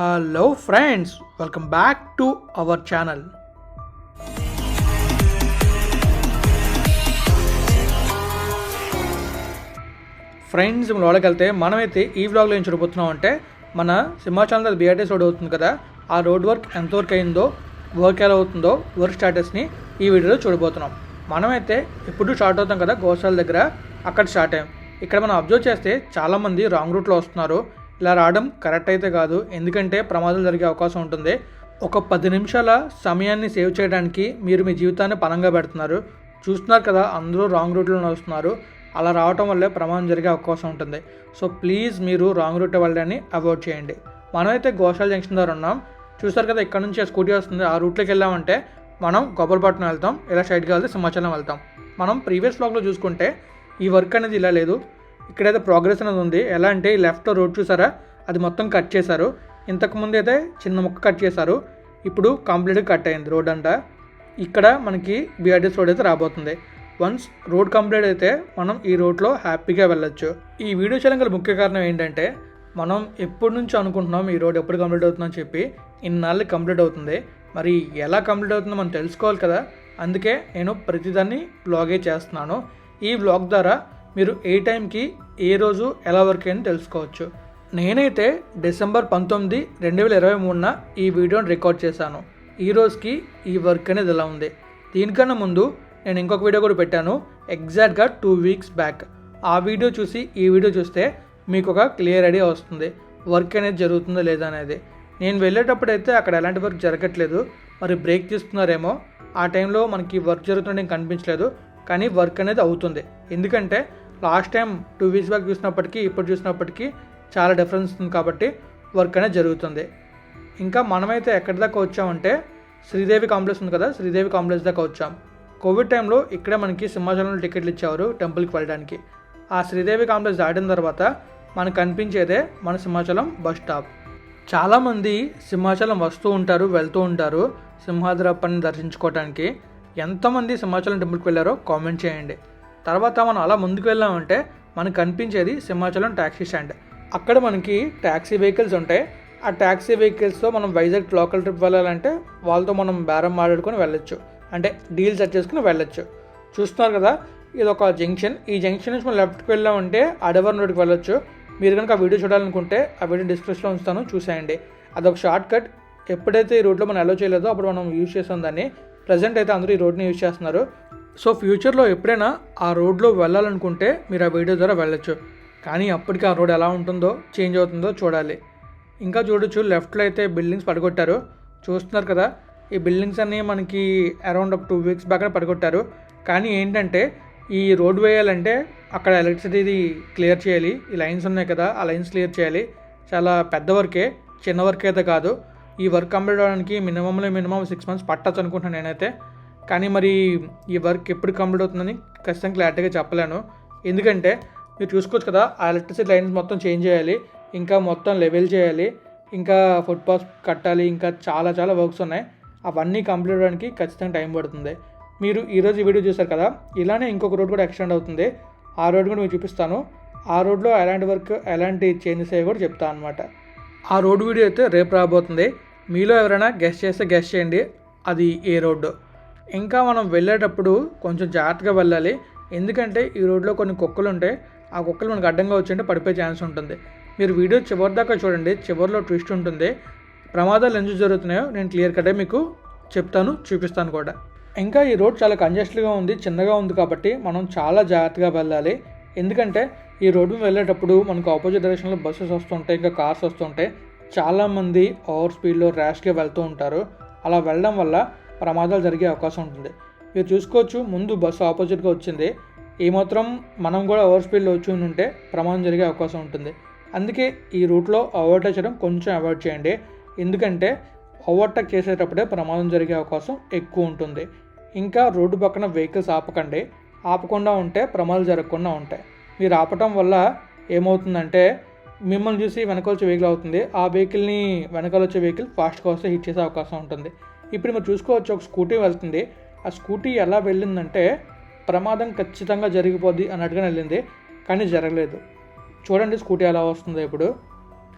Hello friends welcome back to our channel friends లోపలికి వెళ్తే మనమైతే ఈ వ్లాగ్లో ఏం చూడబోతున్నాం అంటే మన సింహాచలం దగ్గర బీఆర్టీఎస్ రోడ్ అవుతుంది కదా. ఆ రోడ్ వర్క్ ఎంతవరకు అయిందో వర్క్ ఎలా అవుతుందో వర్క్ స్టాటస్ని ఈ వీడియోలో చూడబోతున్నాం. మనమైతే ఎప్పుడు స్టార్ట్ అవుతాం కదా గోశాల దగ్గర. అక్కడ స్టార్ట్ అయ్యాం. ఇక్కడ మనం అబ్జర్వ్ చేస్తే చాలామంది రాంగ్ రూట్లో వస్తున్నారు. ఇలా రావడం కరెక్ట్ అయితే కాదు. ఎందుకంటే ప్రమాదాలు జరిగే అవకాశం ఉంటుంది. ఒక పది నిమిషాల సమయాన్ని సేవ్ చేయడానికి మీరు మీ జీవితాన్ని పనంగా పెడుతున్నారు. చూస్తున్నారు కదా అందరూ రాంగ్ రూట్లో వస్తున్నారు. అలా రావటం వల్లే ప్రమాదం జరిగే అవకాశం ఉంటుంది. సో ప్లీజ్ మీరు రాంగ్ రూట్ వెళ్ళడాన్ని అవాయిడ్ చేయండి. మనమైతే గోశాల జంక్షన్ దగ్గర ఉన్నాం. చూస్తారు కదా ఇక్కడ నుంచి స్కూటీ వస్తుంది. ఆ రూట్లోకి వెళ్ళామంటే మనం గొప్పలపట్నం వెళ్తాం. ఇలా సైడ్కి వెళ్తే సింహాచలం వెళ్తాం. మనం ప్రీవియస్ బ్లాగ్లో చూసుకుంటే ఈ వర్క్ అనేది ఇలా లేదు. ఇక్కడైతే ప్రోగ్రెస్ అనేది ఉంది. ఎలా అంటే లెఫ్ట్ రోడ్ చూసారా? అది మొత్తం కట్ చేశారు. ఇంతకుముందు అయితే చిన్న ముక్క కట్ చేశారు. ఇప్పుడు కంప్లీట్గా కట్ అయింది రోడ్ అంతా. ఇక్కడ మనకి బీఆర్డీఎస్ రోడ్ అయితే రాబోతుంది. వన్స్ రోడ్ కంప్లీట్ అయితే మనం ఈ రోడ్లో హ్యాపీగా వెళ్ళొచ్చు. ఈ వీడియో చేయడం గల ముఖ్య కారణం ఏంటంటే మనం ఎప్పటి నుంచి అనుకుంటున్నాం ఈ రోడ్ ఎప్పుడు కంప్లీట్ అవుతుందని చెప్పి ఇన్నాళ్ళు కంప్లీట్ అవుతుంది. మరి ఎలా కంప్లీట్ అవుతుందో మనం తెలుసుకోవాలి కదా. అందుకే నేను ప్రతిదాన్ని బ్లాగే చేస్తున్నాను. ఈ బ్లాగ్ ద్వారా మీరు ఏ టైంకి ఏ రోజు ఎలా వర్క్ అయింది తెలుసుకోవచ్చు. నేనైతే డిసెంబర్ పంతొమ్మిది రెండు వేల ఇరవై మూడున ఈ వీడియోని రికార్డ్ చేశాను. ఈ రోజుకి ఈ వర్క్ అనేది ఎలా ఉంది? దీనికన్నా ముందు నేను ఇంకొక వీడియో కూడా పెట్టాను. ఎగ్జాక్ట్గా టూ వీక్స్ బ్యాక్. ఆ వీడియో చూసి ఈ వీడియో చూస్తే మీకు ఒక క్లియర్ ఐడియా వస్తుంది. వర్క్ అనేది జరుగుతుందో లేదా అనేది. నేను వెళ్ళేటప్పుడు అయితే అక్కడ ఎలాంటి వర్క్ జరగట్లేదు. మరి బ్రేక్ తీస్తున్నారేమో. ఆ టైంలో మనకి వర్క్ జరుగుతుంటే కనిపించలేదు. కానీ వర్క్ అనేది అవుతుంది. ఎందుకంటే last time two weeks back చూసినప్పటికీ ఇప్పుడు చూసినప్పటికీ చాలా డిఫరెన్స్ ఉంది కాబట్టి వర్క్ అనేది జరుగుతుంది. ఇంకా మనమైతే ఎక్కడి దాకా వచ్చామంటే శ్రీదేవి కాంప్లెక్స్ ఉంది కదా శ్రీదేవి కాంప్లెక్స్ దాకా వచ్చాం. కోవిడ్ టైంలో ఇక్కడే మనకి సింహాచలంలో టికెట్లు ఇచ్చేవారు టెంపుల్కి వెళ్ళడానికి. ఆ శ్రీదేవి కాంప్లెక్స్ దాటిన తర్వాత మనకు కనిపించేదే మన సింహాచలం బస్ స్టాప్. చాలామంది సింహాచలం వస్తూ ఉంటారు వెళ్తూ ఉంటారు సింహాద్రప్పని దర్శించుకోవడానికి ఎంతమంది సింహాచలం టెంపుల్కి వెళ్ళారో కామెంట్ చేయండి. తర్వాత మనం అలా ముందుకు వెళ్ళామంటే మనకు కనిపించేది సింహాచలం ట్యాక్సీ స్టాండ్. అక్కడ మనకి ట్యాక్సీ వెహికల్స్ ఉంటాయి. ఆ ట్యాక్సీ వెహికల్స్తో మనం వైజాగ్ లోకల్ ట్రిప్ వెళ్ళాలంటే వాళ్ళతో మనం బేరం మాట్లాడుకొని వెళ్ళొచ్చు. అంటే డీల్ సెట్ చేసుకుని వెళ్ళొచ్చు. చూస్తున్నారు కదా ఇది ఒక జంక్షన్. ఈ జంక్షన్ నుంచి మనం లెఫ్ట్కి వెళ్ళామంటే అడవర్ రోడ్కి వెళ్ళొచ్చు. మీరు కనుక ఆ వీడియో చూడాలనుకుంటే ఆ వీడియో డిస్క్రిప్షన్లో ఉంచుతాను చూసేయండి. అదొక షార్ట్ కట్ ఎప్పుడైతే ఈ రోడ్లో మనం అలో చేయలేదో అప్పుడు మనం యూజ్ చేసాం దాన్ని. ప్రజెంట్ అయితే అందరూ ఈ రోడ్ని యూజ్ చేస్తున్నారు. సో ఫ్యూచర్లో ఎప్పుడైనా ఆ రోడ్లో వెళ్ళాలనుకుంటే మీరు ఆ వీడియో ద్వారా వెళ్ళొచ్చు. కానీ అప్పటికి ఆ రోడ్ ఎలా ఉంటుందో చేంజ్ అవుతుందో చూడాలి. ఇంకా చూడొచ్చు లెఫ్ట్లో అయితే బిల్డింగ్స్ పడగొట్టారు. చూస్తున్నారు కదా ఈ బిల్డింగ్స్ అన్నీ మనకి అరౌండ్ ఒక టూ వీక్స్ బ్యాక్ పడగొట్టారు. కానీ ఏంటంటే ఈ రోడ్ వేయాలంటే అక్కడ ఎలక్ట్రిసిటీ క్లియర్ చేయాలి. ఈ లైన్స్ ఉన్నాయి కదా ఆ లైన్స్ క్లియర్ చేయాలి. చాలా పెద్ద వర్కే చిన్న వర్క్ అయితే కాదు. ఈ వర్క్ కంప్లీట్ అవ్వడానికి మినిమంలో మినిమం సిక్స్ మంత్స్ పట్టచ్చు అనుకుంటున్నాను నేనైతే. కానీ మరి ఈ వర్క్ ఎప్పుడు కంప్లీట్ అవుతుందని ఖచ్చితంగా క్లారిటీగా చెప్పలేను. ఎందుకంటే మీరు చూసుకోవచ్చు కదా ఆ ఎలక్ట్రిసిటీ లైన్స్ మొత్తం చేంజ్ చేయాలి ఇంకా మొత్తం లెవెల్ చేయాలి ఇంకా ఫుట్ పాత్ కట్టాలి ఇంకా చాలా చాలా వర్క్స్ ఉన్నాయి. అవన్నీ కంప్లీట్ అవ్వడానికి ఖచ్చితంగా టైం పడుతుంది. మీరు ఈరోజు ఈ వీడియో చూసారు కదా ఇలానే ఇంకొక రోడ్ కూడా ఎక్స్టెండ్ అవుతుంది. ఆ రోడ్ కూడా మీకు చూపిస్తాను. ఆ రోడ్లో ఎలాంటి వర్క్ ఎలాంటి చేంజెస్ అయ్యి కూడా చెప్తాను అనమాట ఆ రోడ్ వీడియో అయితే రేపు రాబోతుంది. మీలో ఎవరైనా గెస్ట్ చేస్తే గెస్ట్ చేయండి. అది ఏ రోడ్డు ఇంకా మనం వెళ్ళేటప్పుడు కొంచెం జాగ్రత్తగా వెళ్ళాలి. ఎందుకంటే ఈ రోడ్లో కొన్ని కుక్కలు ఉంటాయి ఆ కుక్కలు మనకు అడ్డంగా వచ్చింటే పడిపోయే ఛాన్స్ ఉంటుంది. మీరు వీడియో చివరి దాకా చూడండి. చివరిలో ట్విస్ట్ ఉంటుంది. ప్రమాదాలు ఎందుకు జరుగుతున్నాయో నేను క్లియర్ కట్టే మీకు చెప్తాను చూపిస్తాను కూడా. ఇంకా ఈ రోడ్ చాలా కంజెస్ట్గా ఉంది చిన్నగా ఉంది కాబట్టి మనం చాలా జాగ్రత్తగా వెళ్ళాలి. ఎందుకంటే ఈ రోడ్డు వెళ్ళేటప్పుడు మనకు ఆపోజిట్ డైరెక్షన్లో బస్సెస్ వస్తుంటాయి ఇంకా కార్స్ వస్తుంటాయి. చాలామంది ఓవర్ స్పీడ్లో ర్యాష్గా వెళ్తూ ఉంటారు. అలా వెళ్ళడం వల్ల ప్రమాదాలు జరిగే అవకాశం ఉంటుంది. మీరు చూసుకోవచ్చు ముందు బస్సు ఆపోజిట్గా వచ్చింది. ఏమాత్రం మనం కూడా ఓవర్ స్పీడ్లో వచ్చి ఉంటే ప్రమాదం జరిగే అవకాశం ఉంటుంది. అందుకే ఈ రూట్లో ఓవర్టేక్ చేయడం కొంచెం అవాయిడ్ చేయండి. ఎందుకంటే ఓవర్టేక్ చేసేటప్పుడే ప్రమాదం జరిగే అవకాశం ఎక్కువ ఉంటుంది. ఇంకా రోడ్డు పక్కన వెహికల్స్ ఆపకండి. ఆపకుండా ఉంటే ప్రమాదాలు జరగకుండా ఉంటాయి. మీరు ఆపటం వల్ల ఏమవుతుందంటే మిమ్మల్ని చూసి వెనకాల వచ్చే వెహికల్ అవుతుంది. ఆ వెహికల్ని వెనకాల వచ్చే వెహికల్ ఫాస్ట్గా వస్తే హిట్ చేసే అవకాశం ఉంటుంది. ఇప్పుడు మీరు చూసుకోవచ్చు ఒక స్కూటీ వెళ్తుంది. ఆ స్కూటీ ఎలా వెళ్ళిందంటే ప్రమాదం ఖచ్చితంగా జరిగిపోద్ది అన్నట్టుగా వెళ్ళింది కానీ జరగలేదు. చూడండి స్కూటీ ఎలా వస్తుందో ఇప్పుడు.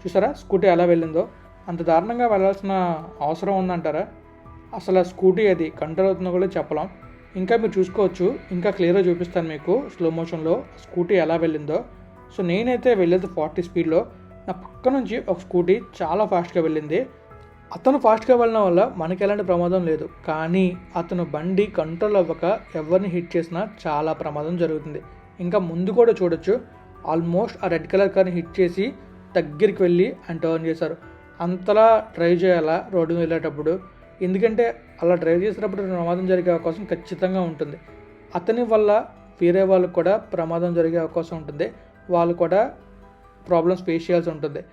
చూసారా? స్కూటీ ఎలా వెళ్ళిందో. అంత దారుణంగా వెళ్ళాల్సిన అవసరం ఉందంటారా? అసలు ఆ స్కూటీ అది కంట్రోల్ అవుతుందో కూడా చెప్పలేం. ఇంకా మీరు చూసుకోవచ్చు ఇంకా క్లియర్గా చూపిస్తాను మీకు స్లో మోషన్లో స్కూటీ ఎలా వెళ్ళిందో. సో నేనైతే వెళ్ళేది ఫార్టీ స్పీడ్లో. నా పక్క నుంచి ఒక స్కూటీ చాలా ఫాస్ట్గా వెళ్ళింది. అతను ఫాస్ట్గా వెళ్ళడం వల్ల మనకి ఎలాంటి ప్రమాదం లేదు. కానీ అతను బండి కంట్రోల్ అవ్వక ఎవరిని హిట్ చేసినా చాలా ప్రమాదం జరుగుతుంది. ఇంకా ముందు కూడా చూడొచ్చు. ఆల్మోస్ట్ ఆ రెడ్ కలర్ కార్ని హిట్ చేసి దగ్గరికి వెళ్ళి అండ్ టర్న్ చేశారు. అంతలా డ్రైవ్ చేయాలా రోడ్డు వెళ్ళేటప్పుడు? ఎందుకంటే అలా డ్రైవ్ చేసేటప్పుడు ప్రమాదం జరిగే అవకాశం ఖచ్చితంగా ఉంటుంది. అతని వల్ల వేరే వాళ్ళకు కూడా ప్రమాదం జరిగే అవకాశం ఉంటుంది. వాళ్ళు కూడా ప్రాబ్లమ్స్ ఫేస్ చేయాల్సి ఉంటుంది.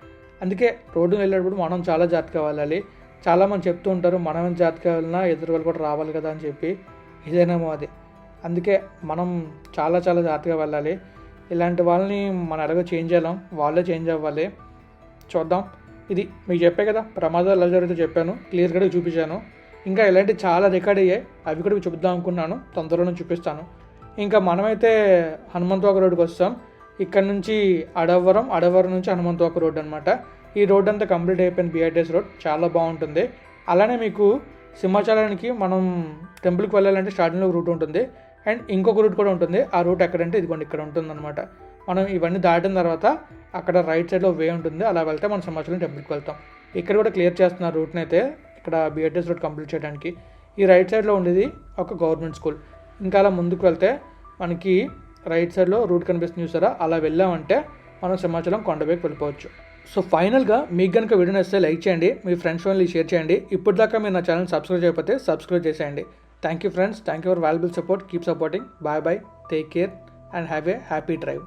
అందుకే రోడ్డు వెళ్ళేటప్పుడు మనం చాలా జాగ్రత్తగా వెళ్ళాలి. చాలామంది చెప్తూ ఉంటారు మనం ఎంత జాగ్రత్తగా వెళ్ళినా ఎదురు వాళ్ళు కూడా రావాలి కదా అని చెప్పి. ఇదేనేమో అది. అందుకే మనం చాలా చాలా జాగ్రత్తగా వెళ్ళాలి. ఇలాంటి వాళ్ళని మనం ఎలాగో చేంజ్ చేయలేం వాళ్ళే చేంజ్ అవ్వాలి. చూద్దాం. ఇది మీకు చెప్పే కదా ప్రమాదాలు ఎలా జరుగుతుందో చెప్పాను. క్లియర్గా చూపించాను. ఇంకా ఇలాంటి చాలా రికార్డ్ అయ్యాయి. అవి కూడా మీకు చూపిద్దాం అనుకున్నాను. తొందరలోనే చూపిస్తాను. ఇంకా మనమైతే హనుమంతవాగ రోడ్డుకి వస్తాం. ఇక్కడ నుంచి అడవరం అడవరం నుంచి హనుమంతవాక రోడ్ అనమాట ఈ రోడ్ అంతా కంప్లీట్ అయిపోయింది బిఆర్టీఎస్ రోడ్. చాలా బాగుంటుంది. అలానే మీకు సింహాచలానికి మనం టెంపుల్కి వెళ్ళాలంటే స్టార్టింగ్లో రూట్ ఉంటుంది. అండ్ ఇంకొక రూట్ కూడా ఉంటుంది. ఆ రూట్ ఎక్కడంటే ఇదిగోండి ఇక్కడ ఉంటుంది అనమాట మనం ఇవన్నీ దాటిన తర్వాత అక్కడ రైట్ సైడ్లో వే ఉంటుంది. అలా వెళ్తే మనం సింహాచలం టెంపుల్కి వెళ్తాం. ఇక్కడ కూడా క్లియర్ చేస్తున్నారు రూట్ని అయితే ఇక్కడ బిఆర్టీఎస్ రోడ్ కంప్లీట్ చేయడానికి. ఈ రైట్ సైడ్లో ఉండేది ఒక గవర్నమెంట్ స్కూల్. ఇంకా అలా ముందుకు వెళ్తే మనకి రైట్ సైడ్లో రూట్ కనిపిస్తుంది చూసారా? అలా వెళ్ళామంటే మనం సింహాచలం కొండపైకి వెళ్ళిపోవచ్చు. సో ఫైనల్గా మీకు కనుక వీడియో నచ్చితే లైక్ చేయండి మీ ఫ్రెండ్స్ వాళ్ళని షేర్ చేయండి. ఇప్పటిదాకా మీరు నా ఛానల్ సబ్స్క్రైబ్ చేయకపోతే సబ్స్క్రైబ్ చేసేయండి. Thank you friends thank you for valuable support keep supporting bye bye take care and have a happy drive